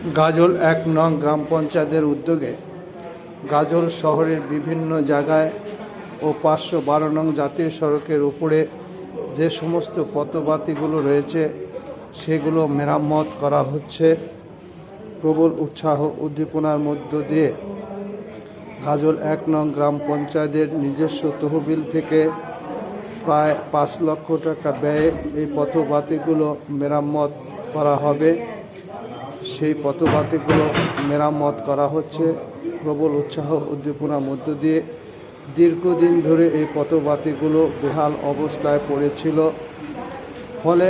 গাজল এক নং গ্রাম পঞ্চায়েতের উদ্যোগে গাজল শহরের বিভিন্ন জায়গায় ও পাঁচশো বারো নং জাতীয় সড়কের উপরে যে সমস্ত পথবাতিগুলো রয়েছে, সেগুলো মেরামত করা হচ্ছে। প্রবল উৎসাহ উদ্দীপনার মধ্য দিয়ে গাজল এক নং গ্রাম পঞ্চায়েতের নিজস্ব তহবিল থেকে প্রায় পাঁচ লক্ষ টাকা ব্যয়ে এই পথবাতিগুলো মেরামত করা হবে। সেই পথবাতিগুলো মেরামত করা হচ্ছে। প্রবল উৎসাহ উদ্দীপনার মধ্য দিয়ে দীর্ঘদিন ধরে এই পথবাতিগুলো বেহাল অবস্থায় পড়েছিল। ফলে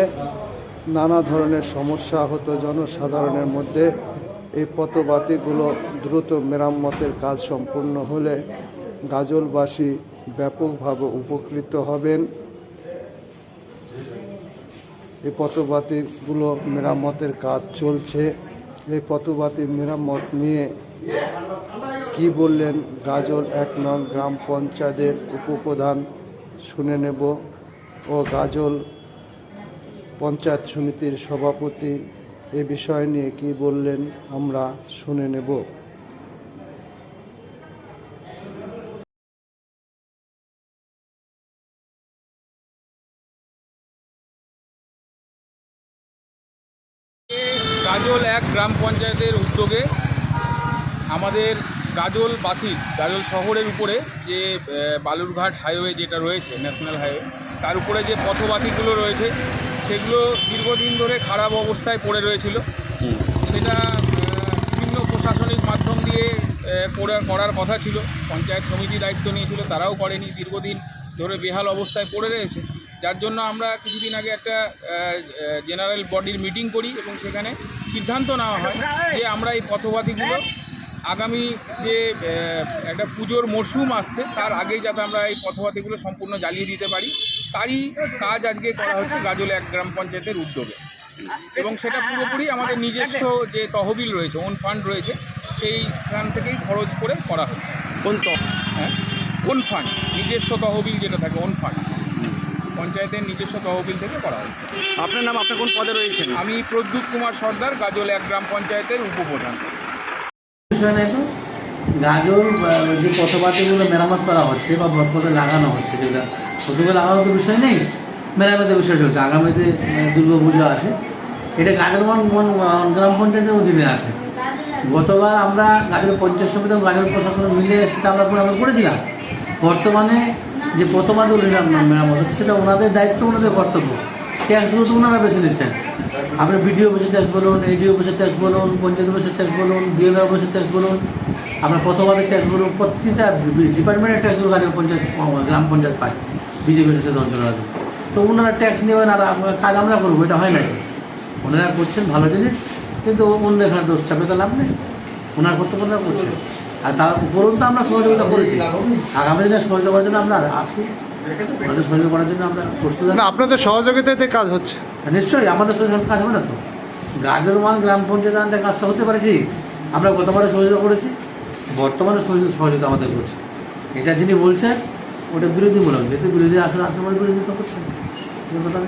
নানা ধরনের সমস্যা হতো জনসাধারণের মধ্যে এই পথবাতিগুলো দ্রুত মেরামতের কাজ সম্পূর্ণ হলে গাজলবাসী ব্যাপকভাবে উপকৃত হবেন। এই পথবাতিগুলো মেরামতের কাজ চলছে। এই পথবাতি মেরামত নিয়ে কি বললেন গাজল এক নং গ্রাম পঞ্চায়েতের উপপ্রধান? শুনে নেব। ও গাজল পঞ্চায়েত সমিতির সভাপতি এ বিষয় নিয়ে কি বললেন আমরা শুনে নেব। গাজল এক গ্রাম পঞ্চায়েতের উদ্যোগে আমাদের গাজলবাসী গাজল শহরের উপরে যে বালুরঘাট হাইওয়ে যেটা রয়েছে ন্যাশনাল হাইওয়ে তার উপরে যে পথবাতিগুলো রয়েছে সেগুলো দীর্ঘদিন ধরে খারাপ অবস্থায় পড়ে রয়েছিল। সেটা বিভিন্ন প্রশাসনিক মাধ্যম দিয়ে করার কথা ছিল পঞ্চায়েত সমিতি দায়িত্ব নিয়েছিল তারাও করেনি দীর্ঘদিন ধরে বেহাল অবস্থায় পড়ে রয়েছে। যার জন্য আমরা কিছুদিন আগে একটা জেনারেল বডির মিটিং করি এবং সেখানে সিদ্ধান্ত নেওয়া হয় যে আমরা এই পথবাতিগুলো আগামী যে একটা পুজোর মরশুম আসছে তার আগেই যাতে আমরা এই পথবাতিগুলো সম্পূর্ণ জ্বালিয়ে দিতে পারি। তারই কাজ আজকে করা হচ্ছে গাজল এক গ্রাম পঞ্চায়েতের উদ্যোগে। এবং সেটা পুরোপুরি আমাদের নিজস্ব যে তহবিল রয়েছে ওন ফান্ড রয়েছে সেই সেইখান থেকেই খরচ করে করা হচ্ছে। কোন হ্যাঁ? ওন ফান্ড নিজস্ব তহবিল যেটা থাকে ওন ফান্ড পঞ্চায়েতের নিজস্ব তহবিল থেকে করা হচ্ছে আপনার নাম আপনি কোন পদে রয়েছেন? আমি প্রদ্যুৎ কুমার সর্দার গাজল এক গ্রাম পঞ্চায়েতের উপপ্রধান। বিষয় নেই তো গাজর বা যে পথবাতিগুলো মেরামত করা হচ্ছে বা পথপথে লাগানো হচ্ছে যেটা প্রথমে লাগানো তো বিষয় নেই মেরামতের বিষয় চলছে। আগামীতে দুর্গা পুজো আছে। এটা গাজর মন মন গ্রাম পঞ্চায়েতের অধীনে আছে। গতবার আমরা গাজর পঞ্চায়েত সমিতি এবং গাজর প্রশাসন মিলে সেটা আমরা করেছিলাম। বর্তমানে যে পথবাতিগুলো মেরামত হচ্ছে, সেটা ওনাদের দায়িত্ব, ওনাদের কর্তব্য। ট্যাক্সগুলো তো ওনারা বেছে নিচ্ছেন আপনি বিডিও অফিসের ট্যাক্স বলুন, এডিও অফিসের ট্যাক্স বলুন, পঞ্চায়েত অফিসের ট্যাক্স বলুন, বিএলআর অফিসের ট্যাক্স বলুন, আপনার প্রথম প্রথমবারের ট্যাক্স বলুন, প্রতিটা ডিপার্টমেন্টের ট্যাক্সগুলো গাজর পঞ্চায়েত গ্রাম পঞ্চায়েত পায়, বিজেপি শাসিত অঞ্চল আছে তো ওনারা ট্যাক্স নেবেন আর কাজ আমরা করব, এটা হয় না ওনারা করছেন ভালো জিনিস, কিন্তু অন্য এখানে দোষ চাপে তো লাভ নেই। ওনার কর্তব্য করছেন। আর তার উপরন্তু আমরা সহযোগিতা করেছি। আগামী দিনে সহযোগিতা করার জন্য আমরা আছি। ওনাদের সহযোগিতা করার জন্য আমরা প্রস্তুত আপনাদের সহযোগিতাতে কাজ হচ্ছে। নিশ্চয়ই আমাদের সঙ্গে কাজ হবে না তো? গাজরমান গ্রাম পঞ্চায়েত আন্ডারে কাজটা হতে পারে কি? আমরা গতবারে সহযোগিতা করেছি বর্তমানে সহযোগিতা সহযোগিতা আমাদের করছে। এটা যিনি বলছেন ওটা বিরোধীমূলক। যেহেতু বিরোধী আসলে আসলে বিরোধিতা করছেন। কথা